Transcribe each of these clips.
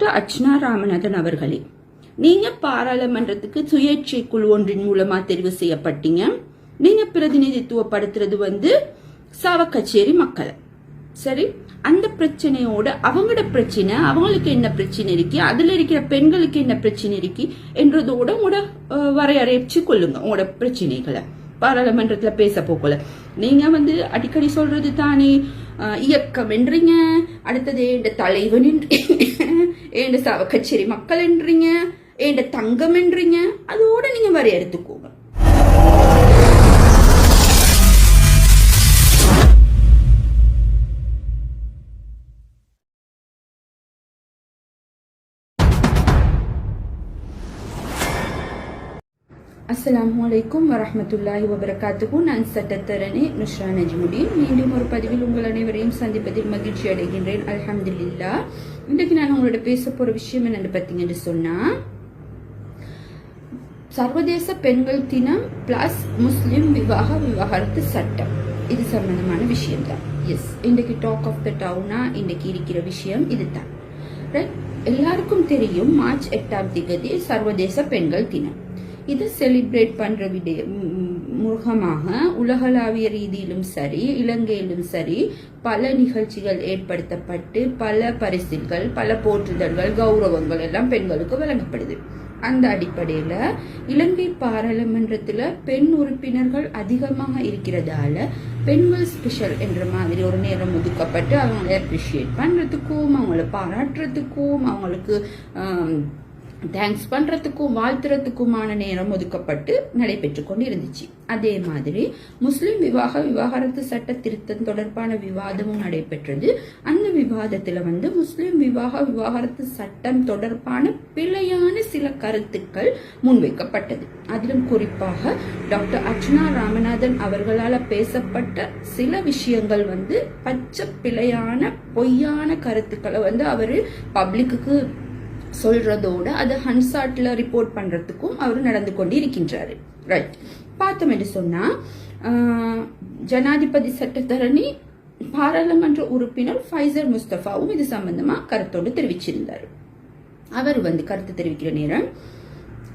Doctor Archana Ramanathan அவர்களே நீங்க பாராளுமன்றத்துக்கு சுயேட்சை குழு ஒன்றின் மூலமா தெரிவு செய்யப்பட்டீங்க. நீங்க பிரதிநிதித்துவப்படுத்துறது வந்து சாவக்கச்சேரி மக்களை. சரி அந்த பிரச்சனையோட அவங்களோட பிரச்சனை அவங்களுக்கு என்ன பிரச்சனை இருக்கு அதுல இருக்கிற பெண்களுக்கு என்ன பிரச்சனை இருக்கு என்றதோட உங்களோட வரையறைச்சு கொள்ளுங்க உங்களோட பிரச்சனைகளை. பாராளுமன்றத்துல பேச போகல நீங்க வந்து அடிக்கடி சொல்றது தானே இயக்கம் என்றீங்க அடுத்தது என்ற தலைவன் ஏண்ட சவக்கச்சேரி கச்சேரி மக்கள் என்றீங்க? ஏண்ட தங்கம் என்றீங்க? அதோட நீங்க வரையறுத்துக்கோ. அஸ்ஸலாமு அலைக்கும் வரமத்துல்லாஹி வபரகாத்துக்கும் நான் சட்டத்தரணி நுஷ்ரா நஜ்முடீன் மீண்டும் ஒரு பதிவில் உங்கள் அனைவரையும் சந்திப்பதில் மகிழ்ச்சி அடைகின்றேன். அல்ஹம்துலில்லா. இன்றைக்கு நான் உங்களோட பேச போற விஷயம் என்னன்னு பார்த்தீங்கன்னு சொன்னா சர்வதேச பெண்கள் தினம் பிளஸ் முஸ்லிம் விவாக விவாகரத்து சட்டம். இது சம்பந்தமான விஷயம் தான் எஸ் இன்றைக்கு டாக் ஆஃப் த டவுனா இன்றைக்கு இருக்கிற விஷயம் இதுதான். ரைட் எல்லாருக்கும் தெரியும் மார்ச் எட்டாம் திகதி சர்வதேச பெண்கள் தினம். இது செலிப்ரேட் பண்ற விட முகமாக உலகளாவிய ரீதியிலும் சரி இலங்கையிலும் சரி பல நிகழ்ச்சிகள் ஏற்படுத்தப்பட்டு பல பரிசில்கள் பல போற்றுதல்கள் கௌரவங்கள் எல்லாம் பெண்களுக்கு வழங்கப்படுது. அந்த அடிப்படையில் இலங்கை பாராளுமன்றத்தில் பெண் உறுப்பினர்கள் அதிகமாக இருக்கிறதால பெண்கள் ஸ்பெஷல் என்ற மாதிரி ஒரு நேரம் ஒதுக்கப்பட்டு அவங்களை அப்ரிஷியேட் பண்ணுறதுக்கும் அவங்கள பாராட்டுறதுக்கும் அவங்களுக்கு தேங்க்ஸ் பண்றதுக்கும் வாழ்த்துறதுக்குமான நேரம் ஒதுக்கப்பட்டு நடைபெற்று கொண்டு இருந்துச்சு அதே மாதிரி முஸ்லிம் விவாக விவாகரத்து சட்ட திருத்தம் தொடர்பான விவாதமும் நடைபெற்றது. அந்த விவாதத்துல வந்து முஸ்லிம் விவாக விவாகரத்து சட்டம் தொடர்பான பிழையான சில கருத்துக்கள் முன்வைக்கப்பட்டது. அதிலும் குறிப்பாக டாக்டர் அர்ச்சனா ராமநாதன் அவர்களால பேசப்பட்ட சில விஷயங்கள் வந்து பச்சை பிழையான பொய்யான கருத்துக்களை வந்து அவரு பப்ளிக்கு சொல்றதோட அது ஹன்சாட்ல ரிப்போர்ட் பண்றதுக்கும் அவர் நடந்து கொண்டு இருக்கின்றாரு ரைட் பார்த்தோம் என்று சொன்னா ஜனாதிபதி சட்டத்தரணி பாராளுமன்ற உறுப்பினர் ஃபைசர் முஸ்தபாவும் இது சம்பந்தமா கருத்தோடு தெரிவிச்சிருந்தார். அவர் வந்து கருத்து தெரிவிக்கிற நேரம்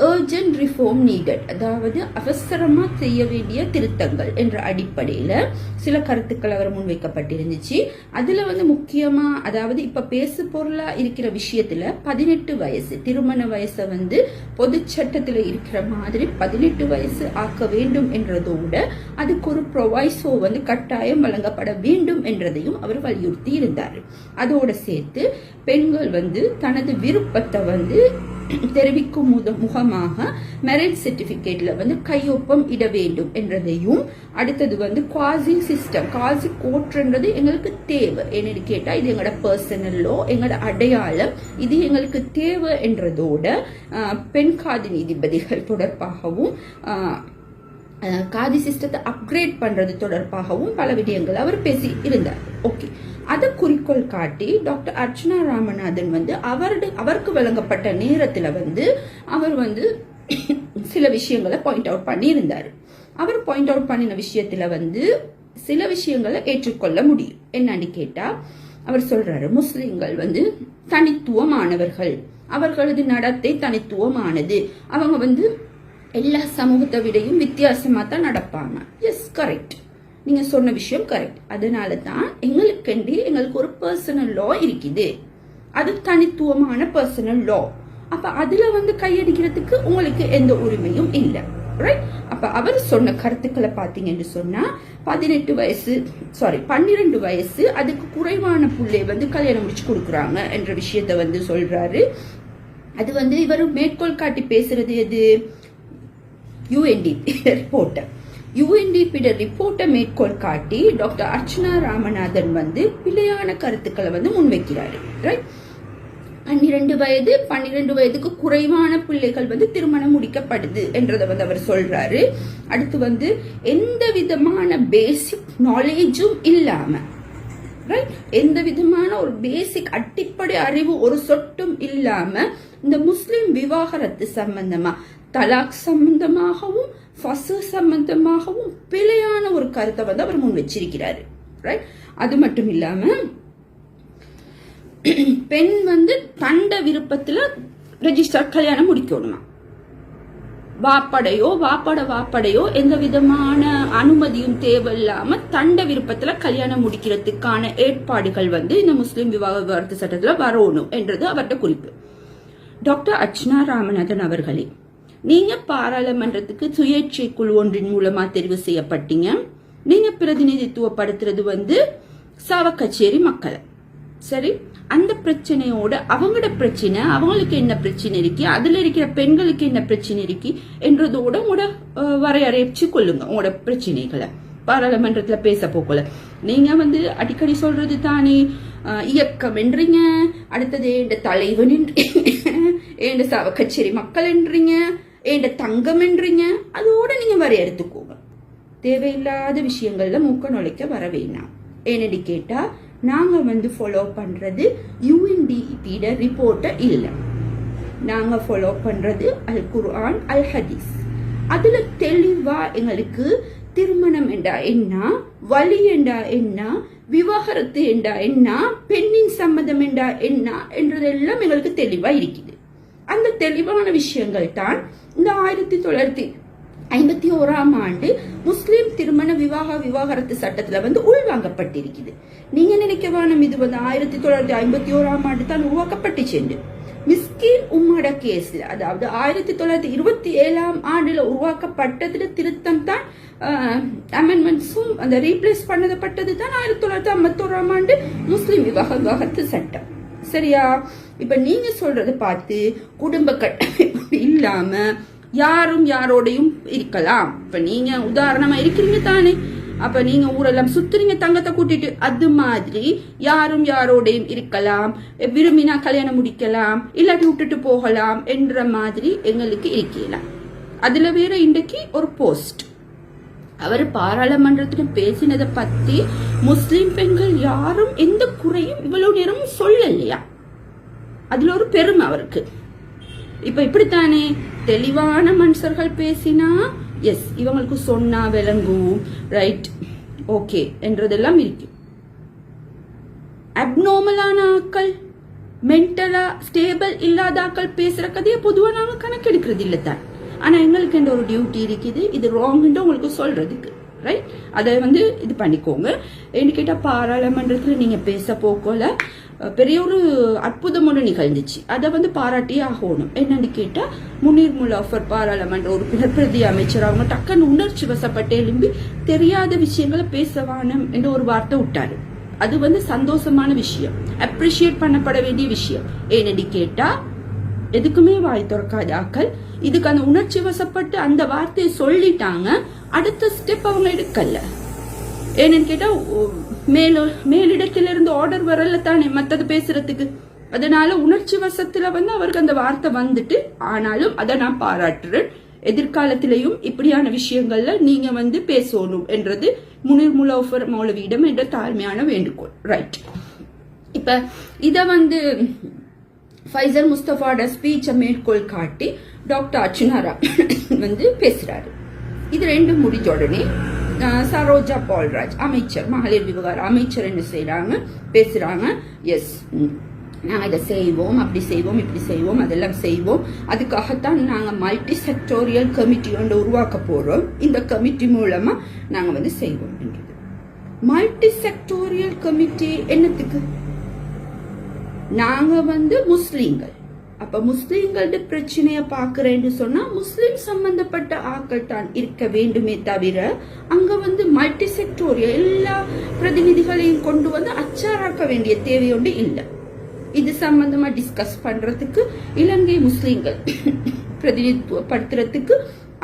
அர்ஜென்ட் ரிஃபார்ம் நீடட் அதாவது அவசரமா செய்ய வேண்டிய திருத்தங்கள் என்ற அடிப்படையில சில கருத்துக்கள் அவர் முன்வைக்கப்பட்டிருந்துச்சு அதுல வந்து முக்கியமா அதாவது இப்ப பேசு பொருளா இருக்கிற விஷயத்துல பதினெட்டு வயசு திருமண வயசை வந்து பொது சட்டத்துல இருக்கிற மாதிரி பதினெட்டு வயசு ஆக்க வேண்டும் என்றதோட அதுக்கு ஒரு ப்ரொவைசோ வந்து கட்டாயம் வழங்கப்பட வேண்டும் என்றதையும் அவர் வலியுறுத்தி இருந்தார் அதோட சேர்த்து பெண்கள் வந்து தனது விருப்பத்தை வந்து தெரிவிக்கும் முத- முகமாக மேரேஜ் சர்டிபிகேட்ல வந்து கையொப்பம் இட வேண்டும் என்றதையும் அடுத்தது வந்து குவாசி சிஸ்டம் குவாசி கோட்ன்றது எங்களுக்கு தேவை. என்னன்னு கேட்டா இது எங்களோட பர்சனல்லோ எங்களோட அடையாளம். இது எங்களுக்கு தேவை என்றதோட பெண் காதி நீதிபதிகள் தொடர்பாகவும் காதி சிஸ்டத்தை அப்கிரேட் பண்றது தொடர்பாகவும் பல விடயங்கள் அவர் பேசி இருந்தார். ஓகே அதை குறிக்கோள் காட்டி டாக்டர் அர்ச்சனா ராமநாதன் வந்து அவருடைய அவருக்கு வழங்கப்பட்ட நேரத்தில் வந்து அவர் வந்து சில விஷயங்களை பாயிண்ட் அவுட் பண்ணியிருந்தார். அவர் பாயிண்ட் அவுட் பண்ணின விஷயத்துல வந்து சில விஷயங்களை ஏற்றுக்கொள்ள முடியும். என்னன்னு கேட்டா அவர் சொல்றாரு முஸ்லிம்கள் வந்து தனித்துவமானவர்கள். அவர்களது நடத்தை தனித்துவமானது. அவங்க வந்து எல்லா சமூகத்தை விடையும் வித்தியாசமா தான் நடப்பாங்க. எஸ் கரெக்ட் நீங்க சொன்ன விஷயம் கரெக்ட் அதனால தான் எங்களுக்கென்று எங்களுக்கு ஒரு பர்சனல் லா இருக்குது. அது தனித்துவமான பர்சனல் லா அப்ப அதுல வந்து கையடிக்கிறதுக்கு உங்களுக்கு எந்த உரிமையும் இல்லை. ரைட் அப்ப அவர் சொன்ன கருத்துக்களை பாத்தீங்கன்னு சொன்னா பதினெட்டு வயசு சாரி பன்னிரெண்டு வயசு அதுக்கு குறைவான புள்ளை வந்து கல்யாணம் முடிச்சு கொடுக்குறாங்க என்ற விஷயத்த வந்து சொல்றாரு. அது வந்து இவர் மேற்கோள் காட்டி பேசுறது எது? யூஎன்டி ரிப்போர்ட்டை யுஎன்டிபியோட ரிப்போர்ட்டை மேற்கோள் காட்டி டாக்டர் அர்ச்சனா ராமநாதன் வந்து பிழையான கருத்துக்களை வந்து முன்வைக்கிறாரு. ரைட் பன்னிரண்டு வயது பன்னிரண்டு வயதுக்கு குறைவான பிள்ளைகள் வந்து திருமணம் முடிக்கப்படுது என்றதை வந்து அவர் சொல்றாரு. அடுத்து வந்து எந்த விதமான பேசிக் நாலேஜும் இல்லாம ரைட் எந்த விதமான ஒரு பேசிக் அடிப்படை அறிவு ஒரு சொட்டும் இல்லாம இந்த முஸ்லிம் விவாகரத்து சம்பந்தமா தலாக் சம்பந்தமாகவும் பசு சம்பந்தமாகவும் பிழையான ஒரு கருத்தை வந்து அவர் முன் வச்சிருக்கிறாரு. ரைட் அது மட்டும் இல்லாம பெண் வந்து தண்ட விருப்பத்துல ரெஜிஸ்டர் கல்யாணம் முடிக்கணுமா? வாப்படையோ வாப்பட வாப்படையோ எந்த விதமான அனுமதியும் தேவையில்லாம தண்ட விருப்பத்துல கல்யாணம் முடிக்கிறதுக்கான ஏற்பாடுகள் வந்து இந்த முஸ்லிம் விவாக விவகாரத்து சட்டத்துல வரணும் என்றது அவர்கிட்ட குறிப்பு. டாக்டர் அர்ச்சனா ராமநாதன் அவர்களே நீங்க பாராளுமன்றத்துக்கு சுயேட்சை குழு ஒன்றின் மூலமா தெரிவு செய்யப்பட்டீங்க. நீங்க பிரதிநிதித்துவப்படுத்துறது வந்து சாவக்கச்சேரி மக்களை. சரி? அந்த பிரச்சனையோட அவங்களோட பிரச்சனை அவங்களுக்கு என்ன பிரச்சனை இருக்கு அதுல இருக்கிற பெண்களுக்கு என்ன பிரச்சனை இருக்கு என்றதோட உங்களோட வரையறைச்சு கொள்ளுங்க உங்களோட பிரச்சனைகளை. பாராளுமன்றத்துல பேச போக்கல. நீங்க வந்து அடிக்கடி சொல்றது தானே இயக்கம் என்றீங்க அடுத்தது என் தலைவன் என்ற சாவ கச்சேரி மக்கள் என்றீங்க ஏண்ட தங்கம்ன்றீங்க? அதோடு அதோட நீங்க வரையறுத்துக்கோங்க தேவையில்லாத விஷயங்கள்ல மூக்க நுழைக்க வர வேணாம். ஏனடி கேட்டா நாங்க வந்து ஃபாலோ பண்றது யூஎன்டிபியோட ரிப்போர்ட்டை இல்லை. நாங்க ஃபாலோ பண்றது அல் குர்ஆன் அல் ஹதீஸ். அதுல தெளிவா எங்களுக்கு திருமணம் என்றா என்ன வழி என்றா என்ன விவாகரத்து என்றா என்ன பெண்ணின் சம்மதம் என்றா என்ன என்றதெல்லாம் எங்களுக்கு தெளிவா இருக்குது அந்த தெளிவான விஷயங்கள் தான் இந்த ஆயிரத்தி தொள்ளாயிரத்தி ஐம்பத்தி ஓராம் ஆண்டு முஸ்லீம் திருமண விவாக விவாகரத்து சட்டத்துல வந்து உள்வாங்கப்பட்டிருக்குது. நீங்க நினைக்க இது வந்து ஆயிரத்தி தொள்ளாயிரத்தி ஐம்பத்தி ஓராம் ஆண்டு தான் உருவாக்கப்பட்டுச்சு சென்று மிஸ்கின் உம்மட கேஸ்ல அதாவது ஆயிரத்தி தொள்ளாயிரத்தி இருபத்தி ஏழாம் ஆண்டுல உருவாக்கப்பட்டதுல திருத்தம் தான் அமெண்ட்மெண்ட்ஸும் அந்த ரீப்ளேஸ் பண்ணப்பட்டது தான் ஆயிரத்தி தொள்ளாயிரத்தி ஐம்பத்தோராம் ஆண்டு முஸ்லீம் விவாக விவாகரத்து சட்டம். சரியா? இப்ப நீங்க சொல்றது பார்த்து குடும்ப கட்டமைப்பு இல்லாம யாரும் யாரோடையும் இருக்கலாம். இப்ப நீங்க உதாரணமா இருக்கிறீங்க தானே. அப்ப நீங்க ஊரெல்லாம் சுத்துறீங்க தங்கத்தை கூட்டிட்டு. அது மாதிரி யாரும் யாரோடையும் இருக்கலாம். விரும்பினா கல்யாணம் முடிக்கலாம். இல்லாட்டி விட்டுட்டு போகலாம் என்ற மாதிரி எங்களுக்கு இருக்கலாம் அதுல வேற இன்றைக்கு ஒரு போஸ்ட் அவர் பாராளுமன்றத்தில் பேசினதை பத்தி முஸ்லிம் பெண்கள் யாரும் எந்த குறையும் இவ்வளவு நேரம் சொல்லலையா? அதுல ஒரு பெருமை அவருக்கு. இப்ப இப்படித்தானே? தெளிவான மனுஷர்கள் பேசினா எஸ் இவங்களுக்கு சொன்னா விளங்கும். ரைட் ஓகே என்றதெல்லாம் இருக்கு. அப்நார்மலான ஆக்கள் மென்டலா ஸ்டேபிள் இல்லாத ஆக்கள் பேசுற கதையை பொதுவா நாங்க கணக்கெடுக்கிறது இல்லை தான். ஆனால் எங்களுக்கு என்ற ஒரு டியூட்டி இருக்குது. இது ராங்ன்னு உங்களுக்கு சொல்றதுக்கு. ரைட் அதை வந்து இது பண்ணிக்கோங்க. என்ன கேட்டால் பாராளுமன்றத்தில் நீங்கள் பேச போக்கோல பெரிய ஒரு அற்புதம் ஒன்று நிகழ்ந்துச்சு. அதை வந்து பாராட்டியே ஆகணும். என்னன்னு கேட்டால் முனீர் முலாஃபர் பாராளுமன்ற உறுப்பினர் பிரதி அமைச்சர் அவங்க டக்குன்னு உணர்ச்சி வசப்பட்டு எழும்பி தெரியாத விஷயங்களை பேசவானம் என்ற ஒரு வார்த்தை விட்டாரு. அது வந்து சந்தோஷமான விஷயம். அப்ரிஷியேட் பண்ணப்பட வேண்டிய விஷயம். ஏனடி கேட்டா எதுக்குமே வாய் திறக்காத ஆக்கள் இதுக்கு அந்த உணர்ச்சி வசப்பட்டு அந்த வார்த்தையை சொல்லிட்டாங்க. அடுத்த ஸ்டெப் அவங்க எடுக்கல. ஏன்னு கேட்டால் மேல மேலிடத்திலிருந்து ஆர்டர் வரல தானே மற்றது பேசுறதுக்கு. அதனால உணர்ச்சி வசத்துல வந்து அவருக்கு அந்த வார்த்தை வந்துட்டு ஆனாலும் அதை நான் பாராட்டுறேன். எதிர்காலத்திலையும் இப்படியான விஷயங்கள்ல நீங்க வந்து பேசணும் என்றது முனிர் முலோஃபர் மௌலவியிடம் என்ற தாழ்மையான வேண்டுகோள். ரைட் இப்ப இத வந்து ஃபைசர் முஸ்தபாவோட ஸ்பீச்சை மேற்கோள் காட்டி டாக்டர் அர்ச்சனாரா வந்து பேசுறாரு. இது ரெண்டும் முடிஞ்ச உடனே சரோஜா பால்ராஜ் அமைச்சர் மகளிர் விவகார அமைச்சர் என்ன செய்கிறாங்க பேசுறாங்க. எஸ் நாங்கள் இதை செய்வோம் அப்படி செய்வோம் இப்படி செய்வோம் அதெல்லாம் செய்வோம். அதுக்காகத்தான் நாங்கள் மல்டி செக்டோரியல் கமிட்டி ஒன்று உருவாக்க போகிறோம் இந்த கமிட்டி மூலமாக நாங்கள் வந்து செய்வோம் என்றது. மல்டி செக்டோரியல் கமிட்டி என்னத்துக்கு? நாங்கள் வந்து முஸ்லீம்கள். அப்ப முஸ்லீம்களோட பிரச்சனைய பாக்குறேன்னு சொன்னா முஸ்லிம் சம்பந்தப்பட்ட ஆக்கள் தான் இருக்க வேண்டுமே தவிர அங்க வந்து மல்டி செக்டோரியல் எல்லா பிரதிநிதிகளையும் கொண்டு வந்து அச்சாராக்க வேண்டிய தேவை ஒன்று இல்லை. இது சம்பந்தமா டிஸ்கஸ் பண்றதுக்கு இலங்கை முஸ்லீம்கள் பிரதிநிதித்துவப்படுத்துறதுக்கு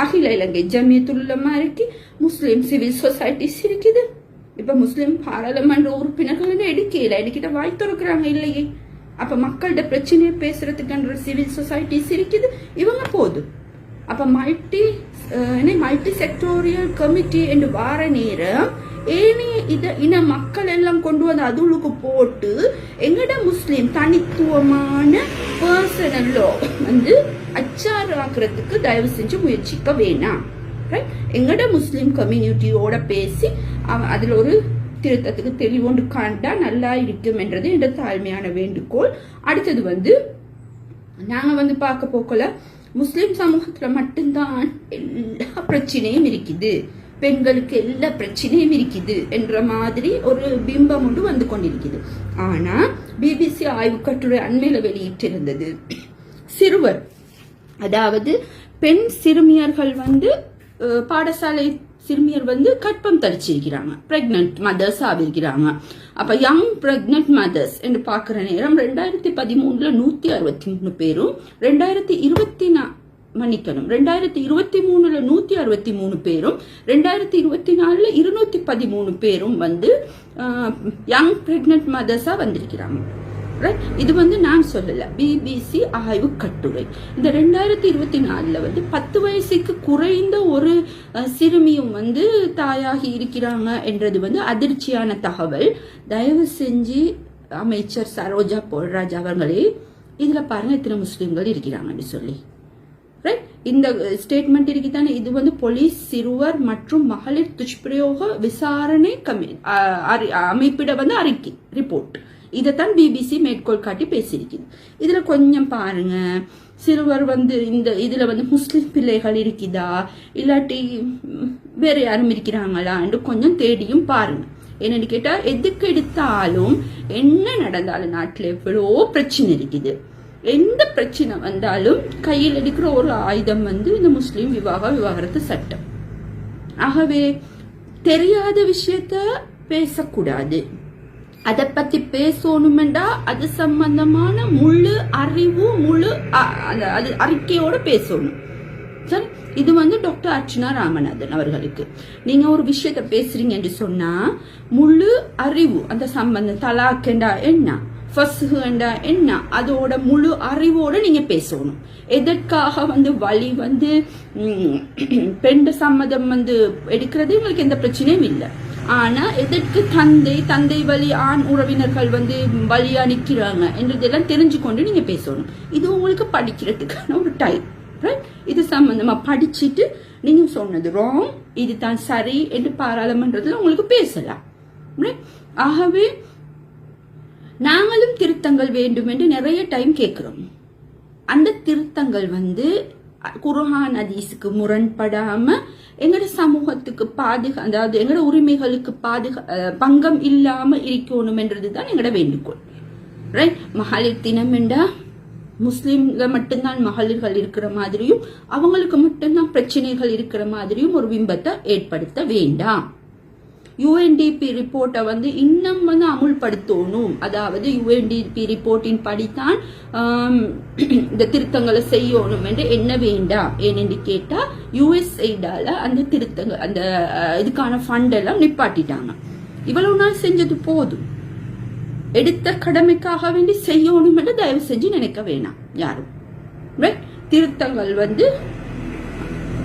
அகில இலங்கை ஜமியத்துள்ளமா இருக்கு முஸ்லிம் சிவில் சொசைட்டிஸ் இருக்குது. இப்ப முஸ்லிம் பாராளுமன்ற உறுப்பினர்கள் எடுக்கல? எடுக்கிட்ட வாய் திறக்கிறாங்க இல்லையே. அப்ப மக்கள்கிட்ட பிரச்சனையை பேசுறதுக்குன்ற சிவில் சொசைட்டிஸ் இருக்குது இவங்க போதும் அப்ப மல்டி என்ன மல்டி செக்டோரியல் கமிட்டி என்று வார நேரம் ஏனைய இத இன மக்கள் எல்லாம் கொண்டு வந்து அதுளுக்கு போட்டு எங்கட முஸ்லீம் தனித்துவமான பர்சனல் வந்து அச்சாராக்குறதுக்கு தயவு செஞ்சு முயற்சிக்க வேணாம். ரைட் எங்கட முஸ்லீம் கம்யூனிட்டியோட பேசி அவ- அதுல ஒரு திருத்தத்துக்கு தெளிவொன்று காண்டா நல்லா இருக்கும் என்றது என்ற தாழ்மையான வேண்டுகோள். அடுத்தது வந்து நாங்க வந்து பார்க்க போக்கல முஸ்லிம் சமூகத்துல மட்டும்தான் எல்லா பிரச்சனையும் இருக்குது. பெண்களுக்கு எல்லா பிரச்சனையும் இருக்குது என்ற மாதிரி ஒரு பிம்பம் ஒன்று வந்து கொண்டிருக்குது. ஆனா பிபிசி ஆய்வு கட்டுரை அண்மையில வெளியிட்டிருந்தது. சிறுவர் அதாவது பெண் சிறுமியர்கள் வந்து பாடசாலை சிறுமியர் வந்து கற்பம் தரிச்சிருக்கிறாங்க பிரெக்னன்ட் மதர்ஸ் ஆகிருக்கிறாங்க அப்ப யங் பிரெக்னன்ட் மதர்ஸ் என்று பார்க்குற நேரம் ரெண்டாயிரத்தி பதிமூணுல நூத்தி அறுபத்தி மூணு பேரும் ரெண்டாயிரத்தி இருபத்தி நா மன்னிக்கணும். ரெண்டாயிரத்தி இருபத்தி மூணுல நூத்தி அறுபத்தி மூணு பேரும் ரெண்டாயிரத்தி இருபத்தி நாலுல இருநூத்தி பதிமூணு பேரும் வந்து யங் பிரெக்னன்ட் மதர்ஸா வந்திருக்கிறாங்க. ரைட் இது வந்து நான் சொல்லல. பிபிசி ஆய்வு கட்டுரை. இந்த ரெண்டாயிரத்தி இருபத்தி நாலுல வந்து பத்து வயசுக்கு குறைந்த ஒரு சிறுமியும் வந்து தாயாகி இருக்கிறாங்க என்றது வந்து அதிர்ச்சியான தகவல். தயவு செஞ்சு அமைச்சர் சரோஜா போல்ராஜ் அவர்களே இதுல பாருங்க இத்தனை முஸ்லிம்கள் இருக்கிறாங்கன்னு சொல்லி. ரைட் இந்த ஸ்டேட்மெண்ட் இருக்குதானே? இது வந்து போலீஸ் சிறுவர் மற்றும் மகளிர் துஷ்பிரயோக விசாரணை கமி அறி- அமைப்பிட வந்து அறிக்கை ரிப்போர்ட் இதைத்தான் பிபிசி மேற்கோள் காட்டி பேசியிருக்குது இதுல கொஞ்சம் பாருங்க. சிறுவர் வந்து இந்த இதுல வந்து முஸ்லிம் பிள்ளைகள் இருக்குதா? இல்லாட்டி வேற யாரும் இருக்கிறாங்களான்னு கொஞ்சம் தேடியும் பாருங்க. என்னன்னு கேட்டா எதுக்கு எடுத்தாலும் என்ன நடந்தாலும் நாட்டுல எவ்வளோ பிரச்சனை இருக்குது. எந்த பிரச்சனை வந்தாலும் கையில் எடுக்கிற ஒரு ஆயுதம் வந்து இந்த முஸ்லீம் விவாக விவாகரத்து சட்டம். ஆகவே தெரியாத விஷயத்த பேசக்கூடாது. அதை பத்தி பேசணுமெண்டா அது சம்பந்தமான முழு அறிவு முழு அ- அது அறிக்கையோட பேசணும். சரி? இது வந்து டாக்டர் அர்ச்சனா ராமநாதன் அவர்களுக்கு. நீங்க ஒரு விஷயத்த பேசுறீங்க என்று சொன்னா முழு அறிவு அந்த சம்பந்தம் தலாக்கண்டா என்ன? ஃபஸ்ஹுண்டா என்ன? அதோட முழு அறிவோட நீங்க பேசணும். எதற்காக வந்து வழி வந்து பெண்ட பெண் சம்மதம் வந்து எடுக்கிறது? உங்களுக்கு எந்த பிரச்சனையும் இல்லை. ஆனா எதற்கு தந்தை தந்தை வழி ஆண் உறவினர்கள் வந்து வழியா நிக்கிறாங்க என்றதெல்லாம் தெரிஞ்சு கொண்டு நீங்க பேசணும். இது உங்களுக்கு படிக்கிறதுக்கான ஒரு டைம் ரைட் இது சம்பந்தமா படிச்சுட்டு நீங்க சொன்னது ராங் இது தான் சரி என்று பாராளுமன்றத்தில் உங்களுக்கு பேசலாம் ஆகவே நாங்களும் திருத்தங்கள் வேண்டும் என்று நிறைய டைம் கேட்கிறோம். அந்த திருத்தங்கள் வந்து குர்ஹான் ஹதீஸுக்கு முரண்படாமல் எங்களோட சமூகத்துக்கு பாதுகா அதாவது எங்களோட உரிமைகளுக்கு பாதுகா பங்கம் இல்லாம இருக்கணும் என்றது தான் எங்களோட வேண்டுகோள். ரைட் மகளிர் தினம் என்றா முஸ்லீம்ல மட்டும்தான் மகளிர்கள் இருக்கிற மாதிரியும் அவங்களுக்கு மட்டும்தான் பிரச்சனைகள் இருக்கிற மாதிரியும் ஒரு பிம்பத்தை ஏற்படுத்த வேண்டாம். யுஎன்டிபி ரிப்போர்ட்டை வந்து இன்னும் வந்து அமுல்படுத்தணும். அதாவது யுஎன்டிபி ரிப்போர்ட்டின் படித்தான் இந்த திருத்தங்களை செய்யணும் என்று என்ன வேண்டாம். ஏனென்று கேட்டா யுஎஸ்ஐடால அந்த திருத்தங்கள் அந்த இதுக்கான ஃபண்ட் எல்லாம் நிப்பாட்டிட்டாங்க. இவ்வளவு நாள் செஞ்சது போதும். எடுத்த கடமைக்காக வேண்டி செய்யணும் என்று தயவு செஞ்சு நினைக்க வேணாம் யாரும். திருத்தங்கள் வந்து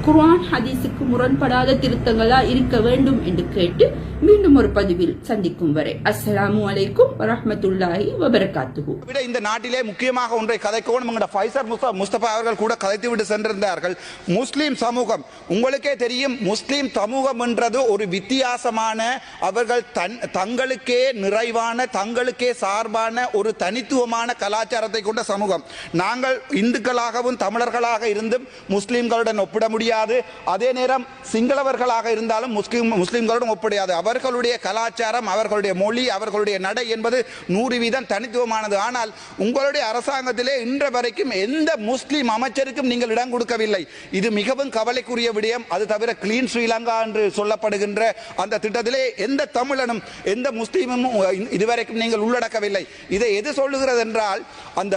குர்ஆன் ஹதீஸுக்கு முரண்படாத திருத்தங்களா இருக்க வேண்டும் என்று கேட்டு மீண்டும் ஒரு பதிவில் சந்திக்கும் வரை. அஸ்லாம் அலைக்கும் வரமத்துல்லாஹி வபரகாத்துஹு. விட இந்த நாட்டிலே முக்கியமாக ஒன்றை கதைக்கவும் எங்களோட ஃபைசர் முஸ்தா முஸ்தபா அவர்கள் கூட கதைத்து விட்டு சென்றிருந்தார்கள். முஸ்லீம் சமூகம் உங்களுக்கே தெரியும் முஸ்லீம் சமூகம் என்றது ஒரு வித்தியாசமான அவர்கள் தன் தங்களுக்கே நிறைவான தங்களுக்கே சார்பான ஒரு தனித்துவமான கலாச்சாரத்தை கொண்ட சமூகம். நாங்கள் இந்துக்களாகவும் தமிழர்களாக இருந்தும் முஸ்லீம்களுடன் ஒப்பிட முடியாது. அதே நேரம் சிங்களவர்களாக இருந்தாலும் முஸ்லீம் முஸ்லீம்களுடன் ஒப்படையாது. அவர்களுடைய கலாச்சாரம் அவர்களுடைய மொழி அவர்களுடைய நடை என்பது நூறு வீதம் தனித்துவமானது. ஆனால் உங்களுடைய அரசாங்கத்திலே இன்று வரைக்கும் எந்த முஸ்லீம் அமைச்சருக்கும் நீங்கள் இடம் கொடுக்கவில்லை. இது மிகவும் கவலைக்குரிய விடயம். அது தவிர கிளீன் ஸ்ரீலங்கா என்று சொல்லப்படுகின்ற அந்த திட்டத்திலே எந்த தமிழனும் எந்த முஸ்லீமும் இதுவரைக்கும் நீங்கள் உள்ளடக்கவில்லை. இதை எது சொல்லுகிறது என்றால் அந்த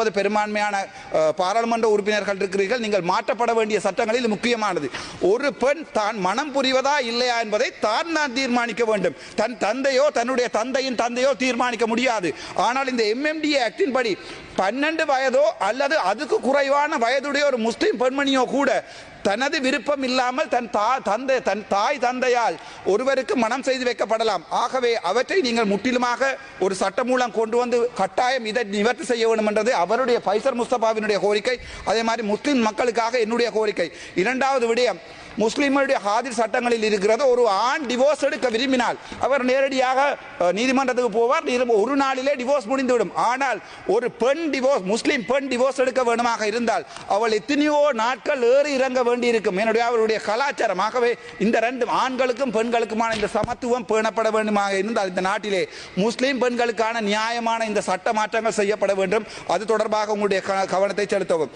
ஒன்பது பெரும்பான்மையான பாராளுமன்ற உறுப்பினர்கள் இருக்கிறீர்கள். நீங்கள் மாற்றப்பட வேண்டிய சட்டங்களில் முக்கியமானது. ஒரு பெண் தான் மனம் புரிவதா இல்லையா என்பதை தான் தான் தீர்மானிக்க வேண்டும். தன் தந்தையோ தன்னுடைய தந்தையின் தந்தையோ தீர்மானிக்க முடியாது. ஆனால் இந்த எம்எம்டி ஆக்டின் படி பன்னெண்டு வயதோ அல்லது அதுக்கு குறைவான வயதுடைய ஒரு முஸ்லீம் பெண்மணியோ கூட தனது விருப்பம் இல்லாமல் தன் தா தந்தை தன் தாய் தந்தையால் ஒருவருக்கு மனம் செய்து வைக்கப்படலாம். ஆகவே அவற்றை நீங்கள் முற்றிலுமாக ஒரு சட்டம் மூலம் கொண்டு வந்து கட்டாயம் இதை நிவர்த்தி செய்ய வேண்டும் என்றது அவருடைய பைசர் முஸ்தபாவினுடைய கோரிக்கை. அதே மாதிரி முஸ்லிம் மக்களுக்காக என்னுடைய கோரிக்கை. இரண்டாவது விடயம் முஸ்லிம்களுடைய ஹாதிர் சட்டங்களில் இருக்கிறது ஒரு ஆண் டிவோர்ஸ் எடுக்க விரும்பினால் அவர் நேரடியாக நீதிமன்றத்துக்கு போவார். ஒரு நாளிலே டிவோர்ஸ் முடிந்துவிடும். ஆனால் ஒரு பெண் டிவோர்ஸ் முஸ்லிம் பெண் டிவோர்ஸ் எடுக்க வேண்டுமாக இருந்தால் அவள் எத்தனையோ நாட்கள் ஏறி இறங்க வேண்டியிருக்கும். என்னுடைய அவருடைய கலாச்சாரம் ஆகவே இந்த ரெண்டு ஆண்களுக்கும் பெண்களுக்குமான இந்த சமத்துவம் பேணப்பட வேண்டுமாக இருந்தால் இந்த நாட்டிலே முஸ்லிம் பெண்களுக்கான நியாயமான இந்த சட்ட மாற்றங்கள் செய்யப்பட வேண்டும். அது தொடர்பாக உங்களுடைய க- கவனத்தை செலுத்தவும்.